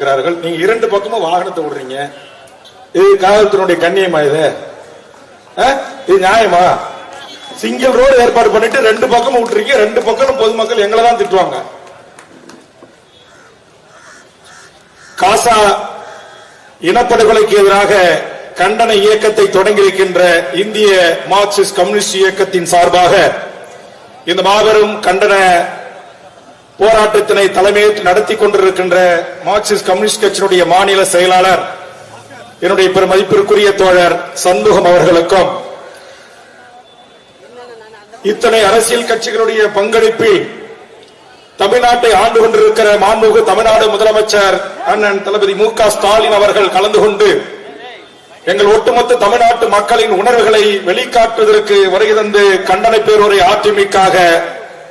இருக்கிறார்கள். நீங்க இரண்டு பக்கமும் வாகனத்தை விடுறீங்க இது காவல்துறையுடைய கண்ணியமா இது? இது நியாயமா? சிங்கிள் ரோடு ஏற்பாடு பண்ணிட்டு ரெண்டு பக்கமும் விட்டுருக்கீங்க. ரெண்டு பக்கமும் பொதுமக்கள் எங்களை தான் திட்டுவாங்க. காசா இனப்படுகொலைக்கு எதிராக கண்டன இயக்கத்தை தொடங்கி இருக்கின்ற இந்திய மார்க்சிஸ்ட் கம்யூனிஸ்ட் இயக்கத்தின் சார்பாக இந்த மாபெரும் கண்டன போராட்டத்தினை தலைமையேற்று நடத்தி கொண்டிருக்கின்ற மார்க்சிஸ்ட் கம்யூனிஸ்ட் கட்சியினுடைய மாநில செயலாளர் என்னுடைய பெருமதிப்பிற்குரிய தோழர் சண்முகம் அவர்களுக்கும் இத்தனை அரசியல் கட்சிகளுடைய பங்களிப்பில் தமிழ்நாட்டை ஆண்டு கொண்டிருக்கிற மாண்புமிகு தமிழ்நாடு முதலமைச்சர் அண்ணன் தளபதி மு க ஸ்டாலின் அவர்கள் கலந்து கொண்டு எங்கள் ஒட்டுமொத்த தமிழ்நாட்டு மக்களின் உணர்வுகளை வெளிக்காட்டுவதற்கு வருகை தந்து கண்டன பேருரை அதிமுக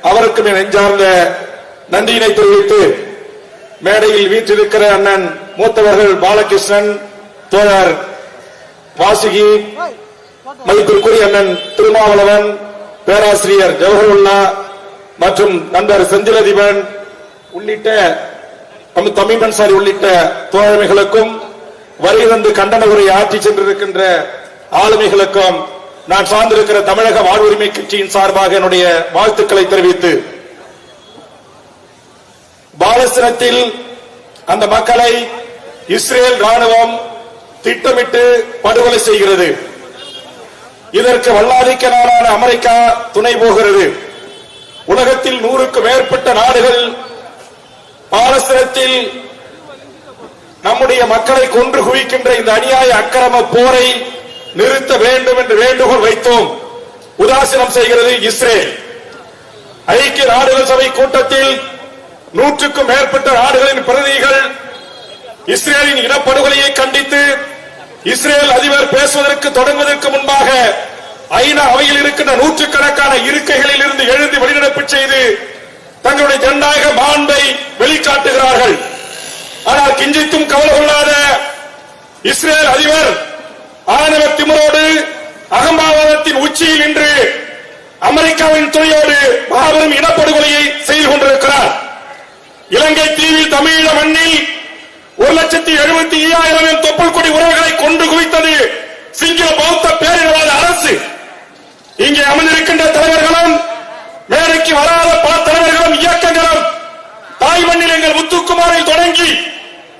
அவருக்கு என் நெஞ்சார்ந்த நன்றியினை தெரிவித்து மேடையில் வீற்றிருக்கிற அண்ணன் மூத்தவர்கள் பாலகிருஷ்ணன் தோழர் வாசுகி மதிப்பிற்குரிய அண்ணன் திருமாவளவன் பேராசிரியர் ஜவஹர்லா மற்றும் நண்பர் செந்திலதிபன் உள்ளிட்ட நம்ம தமிழ் அன்சாரி உள்ளிட்ட தோழமைகளுக்கும் வரி வந்து கண்டன உரை ஆற்றி சென்றிருக்கின்ற ஆளுமைகளுக்கும் நான் சார்ந்திருக்கிற தமிழக வாழ்வுரிமை கட்சியின் சார்பாக என்னுடைய வாழ்த்துக்களை தெரிவித்து பாலஸ்தீனத்தில் அந்த மக்களை இஸ்ரேல் ராணுவம் திட்டமிட்டு படுகொலை செய்கிறது. இதற்கு வல்லாதிக்க நாடான அமெரிக்கா துணை போகிறது. உலகத்தில் நூறுக்கு மேற்பட்ட நாடுகள் பாலஸ்தீனத்தில் நம்முடைய மக்களை கொன்று குவிக்கின்ற இந்த அநியாய அக்கிரம போரை நிறுத்த வேண்டும் என்று வேண்டுகோள் வைத்தோம். உதாசீனம் செய்கிறது இஸ்ரேல். ஐக்கிய நாடுகள் சபை கூட்டத்தில் நூற்றுக்கும் மேற்பட்ட நாடுகளின் பிரதிநிதிகள் இஸ்ரேலின் இனப்படுகொலையை கண்டித்து இஸ்ரேல் அதிபர் பேசுவதற்கு தொடங்குவதற்கு முன்பாக ஐநா அவையில் இருக்கின்ற நூற்றுக்கணக்கான இருக்கைகளில் இருந்து எழுந்து வெளிநடப்பு செய்து தங்களுடைய ஜனநாயக மாண்பை வெளிக்காட்டுகிறார்கள். ஆனால் கிஞ்சித்தும் கவலை கொள்ளாத இஸ்ரேல் அதிபர் ஆணவ திமிரோடு அகம்பாவாதத்தின் உச்சியில் நின்று அமெரிக்காவின் துணையோடு மாபெரும் இனப்படுகொலையை செய்து கொண்டிருக்கிறார். இலங்கை தீவில் தமிழீழ மண்ணில் ஒரு லட்சத்தி எழுபத்தி ஐயாயிரம் தொப்புள் கொடி உறவுகளை கொண்டு குவித்தது சிங்கள பௌத்த பேரினவாத அரசு. இங்கே அமர்ந்திருக்கின்ற தலைவர்களும் மேடைக்கு வராத பல தலைவர்களும் இயக்கங்களும் தாய் மண்ணில் எங்கள் முத்துக்குமாரில் தொடங்கி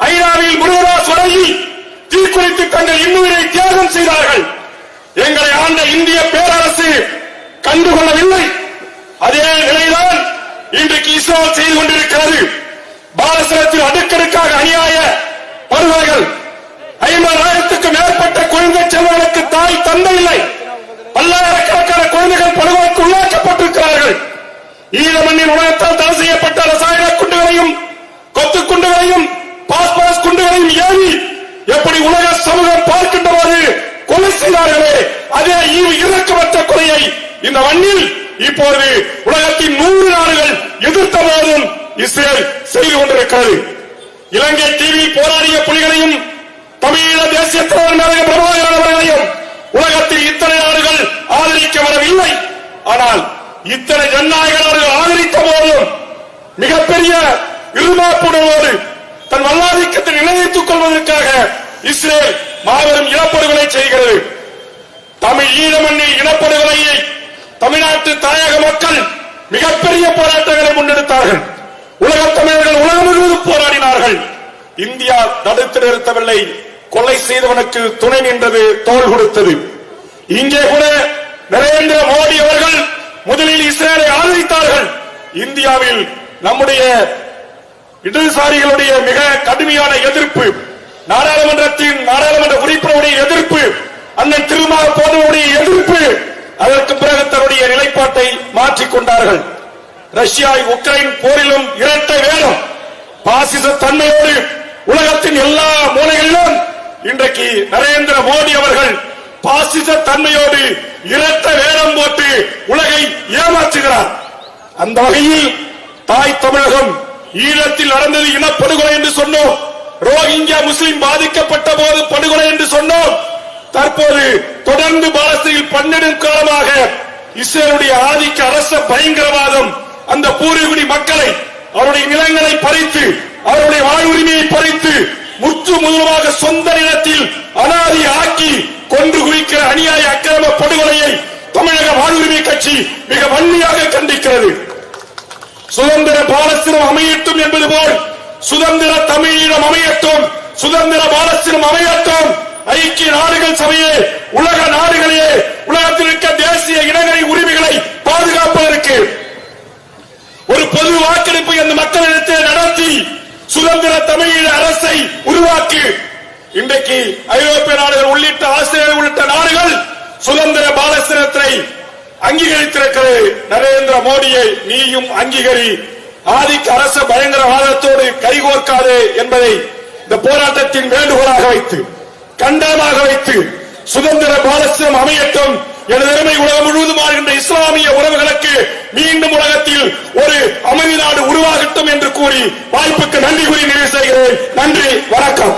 ஐநாவில் முருகராஸ் தொடங்கி தீக்குளித்து தங்கள் இன்னுயிரை தியாகம் செய்தார்கள். எங்களை ஆண்ட இந்திய பேரரசு கண்டுகொள்ளவில்லை. அதே நிலைதான் இன்றைக்கு இஸ்ரேல் செய்து கொண்டிருக்கிறது. பாலசனத்தில் அடுக்கடுக்காக அநியாய படுகொலைகள். ஐம்பதாயிரத்துக்கும் மேற்பட்ட குழந்தை செல்வங்களுக்கு தாய் தந்தை இல்லை. பல்லாயிரக்கணக்கான குழந்தைகள் படுகொலைக்கு உள்ளாக்கப்பட்டிருக்கிறார்கள். ஈழ மண்ணின் உலகத்தால் தடை செய்யப்பட்ட ரசாயன குண்டுகளையும் கொத்து குண்டுகளையும் பாஸ்பரஸ் குண்டுகளையும் ஏவி எப்படி உலக சமூகம் பார்க்கின்ற போது கொலை செய்தார்களே அதே ஈவு இறக்கமற்ற கொலையை இந்த மண்ணில் இப்போது உலகத்தின் நூறு நாடுகள் எதிர்த்த போதும் இஸ்ரேல் செய்து கொண்டிருக்கிறது இலங்கை தீவி போராடிய புலிகளையும் தமிழீழ தேசிய தலைவர் பிரபாகரன் அவர்களையும் உலகத்தில் இத்தனை நாடுகள் ஆதரிக்க வரவில்லை. ஆனால் இத்தனை ஜனநாயக நாடுகள் ஆதரித்த போதும் மிகப்பெரிய இருமாப்புணர்வோடு தன் வல்லாதிக்கத்தை நிலைநிறுத்திக் கொள்வதற்காக இஸ்ரேல் மாபெரும் இனப்படுகொலை செய்கிறது. தமிழ் ஈழ மண்ணில் இனப்படுகொலையை தமிழ்நாட்டு தாயக மக்கள் மிகப்பெரிய போராட்டங்களை முன்னெடுத்தார்கள். உலகத் தமிழர்கள் உலகம் முழுவதும் போராடினார்கள். இந்தியா தடுத்து நிறுத்தவில்லை. கொலை செய்தவனுக்கு துணை நின்றது தோல் கொடுத்தது. இங்கே கூட நரேந்திர மோடி அவர்கள் முதலில் இஸ்ரேலை ஆதரித்தார்கள் இந்தியாவில் நம்முடைய இடதுசாரிகளுடைய மிக கடுமையான எதிர்ப்பு நாடாளுமன்றத்தின் நாடாளுமன்ற உறுப்பினருடைய எதிர்ப்பு அண்ணன் திருமா போதுடைய எதிர்ப்பு அதற்கு பிறகு தன்னுடைய நிலைப்பாட்டை மாற்றிக் கொண்டார்கள். ரஷ்யா உக்ரைன் போரிலும் இரட்டை வேகம் பாசிச தன்மையோடு உலகத்தின் எல்லா மூலைகளிலும் இன்றைக்கு நரேந்திர மோடி அவர்கள் பாசிச தன்மையோடு இரட்ட வேடம் போட்டு உலகை ஏமாற்றுகிறார். அந்த வகையில் தாய் தமிழகம் ஈழத்தில் நடந்தது இனப்படுகொலை என்று சொன்னோம். ரோஹிங்கியா முஸ்லிம் பாதிக்கப்பட்ட போது படுகொலை என்று சொன்னோம். தற்போது தொடர்ந்து பாலஸ்தீனில் பன்னெடும் காலமாக இஸ்ரேலுடைய ஆதிக்க அரச பயங்கரவாதம் அந்த பூர்வீகுடி மக்களை அவருடைய நிலங்களை பறித்து அவருடைய வாழ்வுரிமையை பறித்து முற்று முதலமாக சொந்த நிலத்தில் அனாதி ஆக்கி கொன்று குவிக்கிற அநியாய அக்கிரம படுகொலையை தமிழக வாழ்வுரிமை கட்சி மிக வன்மையாக கண்டிக்கிறது. சுதந்திர பாலஸ்தீனம் அமையட்டும் என்பது போல் சுதந்திர தமிழீழம் அமையட்டும் சுதந்திர பாலஸ்தீனம் அமையட்டும். ஐக்கிய நாடுகள் சபையே உலக நாடு உலகத்தில் இருக்க தேசிய இனங்களின் உரிமைகளை பாதுகாப்பதற்கு ஒரு பொது வாக்கெடுப்பை அந்த மக்களிடத்தில் நடத்தி சுதந்திர தமிழீழ அரசை உருவாக்கி இன்றைக்கு ஐரோப்பிய நாடுகள் உள்ளிட்ட ஆஸ்திரேலியா உள்ளிட்ட நாடுகள் சுதந்திர பாலஸ்திரத்தை அங்கீகரித்திருக்கிறது. நரேந்திர மோடியை நீயும் அங்கீகரி. ஆதிக்க அரச பயங்கரவாதத்தோடு கைகோர்க்காது என்பதை இந்த போராட்டத்தின் வேண்டுகோளாக வைத்து கண்டனமாக வைத்து சுதந்திர பாலஸ்திரம் அமையட்டும். எனது உலகம் முழுவதும் வாழ்கின்ற இஸ்லாமிய உறவுகளுக்கு மீண்டும் உலகத்தில் ஒரு அமைதி நாடு உருவாகட்டும் என்று கூறி வாய்ப்புக்கு நன்றி கூறி நிறைவு செய்கிறேன். நன்றி வணக்கம்.